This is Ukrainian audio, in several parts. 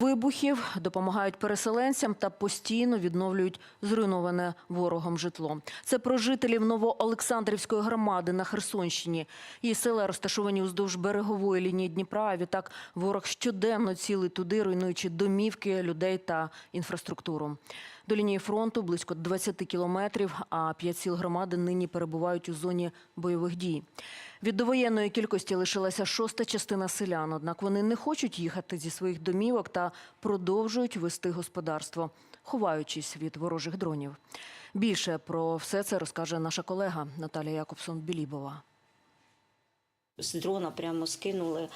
вибухів, допомагають переселенцям та постійно відновлюють зруйноване ворогом житло. Це про жителів Новоолександрівської громади на Херсонщині. Її села розташовані уздовж берегової лінії Дніпра. А відтак ворог щоденно цілить туди, руйнуючи домівки, людей та інфраструктуру. До лінії фронту близько 20 кілометрів, а п'ять сіл громади нині перебувають у зоні бойових дій. Від довоєнної кількості лишилася шоста частина селян, однак вони не хочуть їхати зі своїх домівок та продовжують вести господарство, ховаючись від ворожих дронів. Більше про все це розкаже наша колега Наталія Якобсон-Білібова. З дрона прямо скинули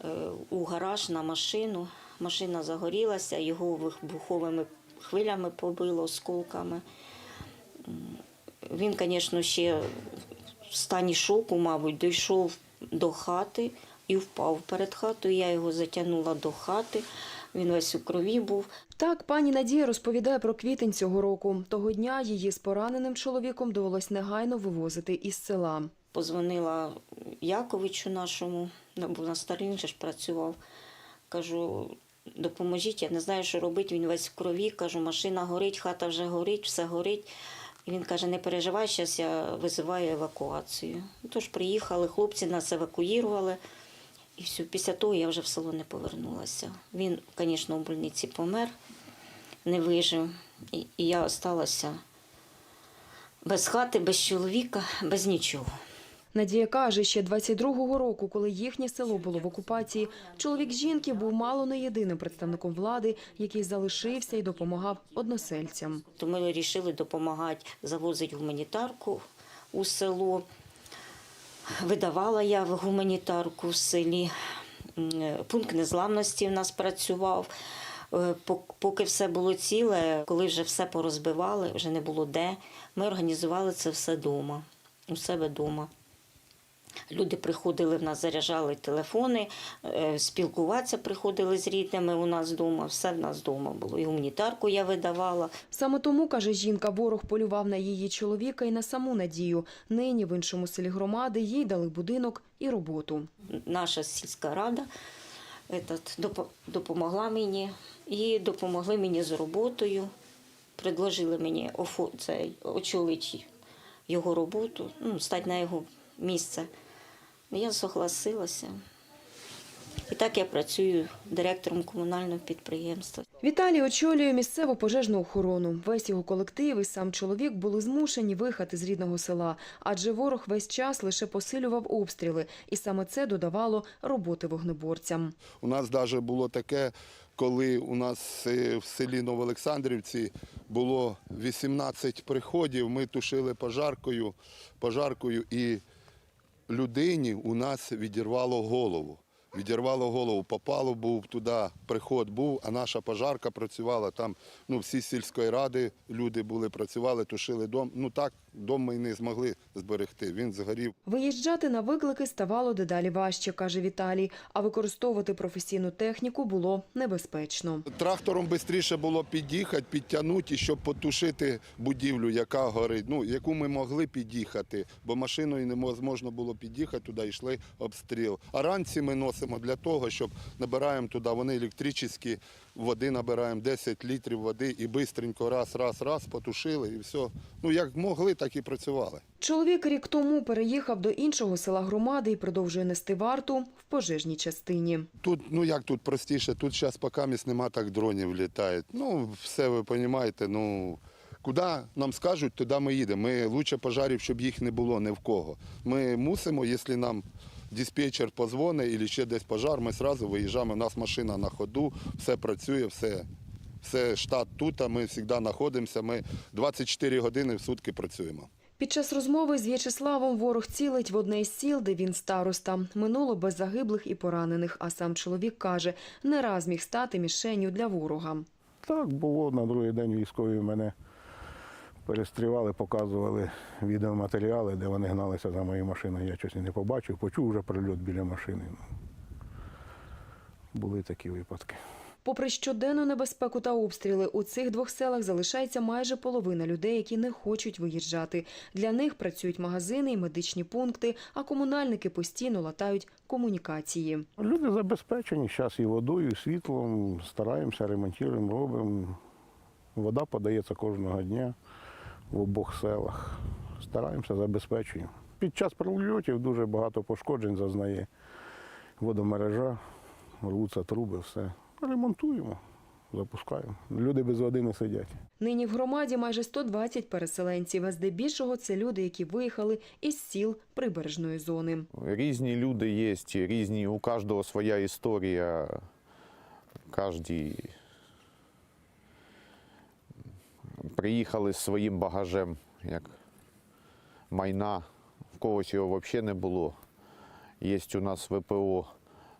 е, у гараж на машину. Машина загорілася, його вибуховими хвилями побило осколками. Він, звісно, ще в стані шоку, мабуть, дійшов до хати і впав перед хатою. Я його затягнула до хати. Він весь у крові був. Так, пані Надія розповідає про квітень цього року. Того дня її з пораненим чоловіком довелось негайно вивозити із села. Позвонила Яковичу нашому, бо на Старлін ж працював. Кажу, допоможіть, я не знаю, що робити. Він весь в крові. Кажу, машина горить, хата вже горить, все горить. І він каже, не переживай, зараз я визиваю евакуацію. Тож приїхали, хлопці нас евакуювали. І все, після того я вже в село не повернулася. Він, звісно, у больниці помер, не вижив. І я залишилася без хати, без чоловіка, без нічого. Надія каже, ще 22-го року, коли їхнє село було в окупації, чоловік жінки був мало не єдиним представником влади, який залишився і допомагав односельцям. То ми вирішили допомагати завозити гуманітарку у село. Видавала я в гуманітарку в селі. Пункт незламності в нас працював. Е, Поки все було ціле, коли вже все порозбивали, вже не було де, ми організували це все вдома, у себе вдома. Люди приходили в нас, заряджали телефони, е, спілкуватися приходили з рідними у нас вдома, все в нас вдома було. І гуманітарку я видавала. Саме тому, каже жінка, ворог полював на її чоловіка і на саму Надію. Нині в іншому селі громади їй дали будинок і роботу. наша сільська рада допомогла мені і допомогли мені з роботою. Предложили мені цей, очолити його роботу, ну, стати на його місце. Я согласилася. І так я працюю директором комунального підприємства. Віталій очолює місцеву пожежну охорону. Весь його колектив і сам чоловік були змушені виїхати з рідного села, адже ворог весь час лише посилював обстріли, і саме це додавало роботи вогнеборцям. У нас навіть було таке, коли у нас е, в селі Новоолександрівці було 18 приходів, ми тушили пожаркою, пожаркою і людині у нас відірвало голову. Відірвало голову, попало, був туди, приход був, а наша пожарка працювала там. Ну, всі сільської ради люди були, працювали, тушили дом. Ну так, дом ми не змогли зберегти. Він згорів. Виїжджати на виклики ставало дедалі важче, каже Віталій, а використовувати професійну техніку було небезпечно. Трактором швидше було під'їхати, підтягнути, щоб потушити будівлю, яка горить, ну, яку ми могли під'їхати, бо машиною неможливо було під'їхати, туди йшли обстріл. А ранці ми носимо для того, щоб набираємо туди, вони електричні, води набираємо 10 літрів води і швидко раз, раз, раз потушили і все. Ну, як могли, так і працювали. Чоловік рік тому переїхав до іншого села громади і продовжує нести варту в пожежній частині. Тут, ну як тут простіше, тут зараз поки місць нема так дронів літають. Ну, все ви розумієте, ну. Куди нам скажуть, туди ми їдемо. Ми лучше пожарів, щоб їх не було ні в кого. Ми мусимо, якщо нам диспетчер позвонить або ще десь пожар, ми одразу виїжджаємо. У нас машина на ходу, все працює, все, все штат тут, а ми завжди знаходимося. Ми 24 години в сутки працюємо. Під час розмови з В'ячеславом ворог цілить в одне із сіл, де він староста. Минуло без загиблих і поранених, а сам чоловік каже, не раз міг стати мішенню для ворога. Так було на другий день військові мене перестрівали, показували відеоматеріали, де вони гналися за моєю машиною. Я щось не побачив, почув вже прильот біля машини. Ну, Були такі випадки. Попри щоденну небезпеку та обстріли, у цих двох селах залишається майже половина людей, які не хочуть виїжджати. Для них працюють магазини і медичні пункти, а комунальники постійно латають комунікації. Люди забезпечені зараз і водою, і світлом. Стараємося, ремонтуємо, робимо. Вода подається кожного дня в обох селах. Стараємося, забезпечуємо. Під час прильотів дуже багато пошкоджень зазнає водомережа, рвуться труби, все. Ремонтуємо, запускаємо. Люди без води не сидять. Нині в громаді майже 120 переселенців, а здебільшого це люди, які виїхали із сіл прибережної зони. Різні люди є, різні, у кожного своя історія. Кожні приїхали з своїм багажем, як майна. В когось його взагалі не було. Є у нас ВПО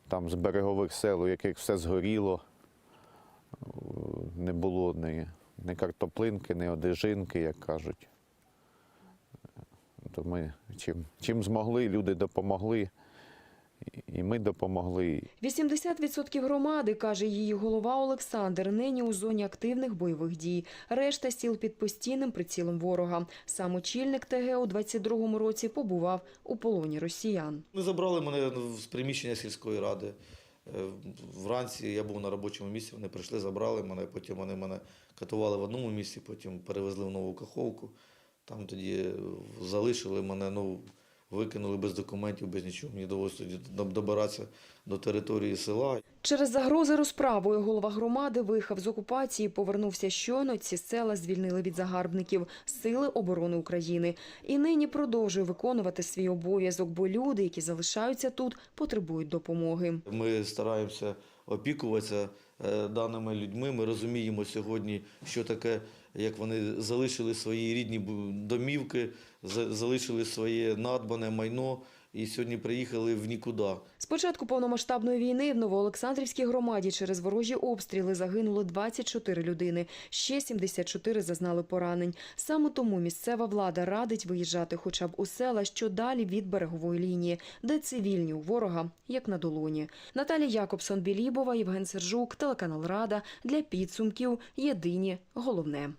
там з берегових сел, у яких все згоріло. Не було ні, ні картоплинки, ні одежинки, як кажуть. То ми чим, чим змогли, люди допомогли, і- ми допомогли. 80% громади, каже її голова Олександр, нині у зоні активних бойових дій. Решта сіл під постійним прицілом ворога. Сам очільник ТГ у 22-му році побував у полоні росіян. Ми забрали мене з приміщення сільської ради. Е, Вранці я був на робочому місці, вони прийшли, забрали мене, потім вони мене катували в одному місці, потім перевезли в нову каховку. Там тоді залишили мене, ну, викинули без документів, без нічого. Мені довелося добиратися до території села. Через загрози розправою голова громади виїхав з окупації, повернувся щойно. Ці села звільнили від загарбників Сили оборони України. І нині продовжує виконувати свій обов'язок, бо люди, які залишаються тут, потребують допомоги. Ми стараємося опікуватися е, даними людьми. Ми розуміємо сьогодні, що таке, як вони залишили свої рідні домівки, залишили своє надбане майно і сьогодні приїхали в нікуди. З початку повномасштабної війни в Новоолександрівській громаді через ворожі обстріли загинули 24 людини. Ще 74 зазнали поранень. Саме тому місцева влада радить виїжджати хоча б у села, що далі від берегової лінії, де цивільні у ворога, як на долоні. Наталія Якобсон, Білібова, Євген Сержук, телеканал Рада. Для підсумків єдині головне.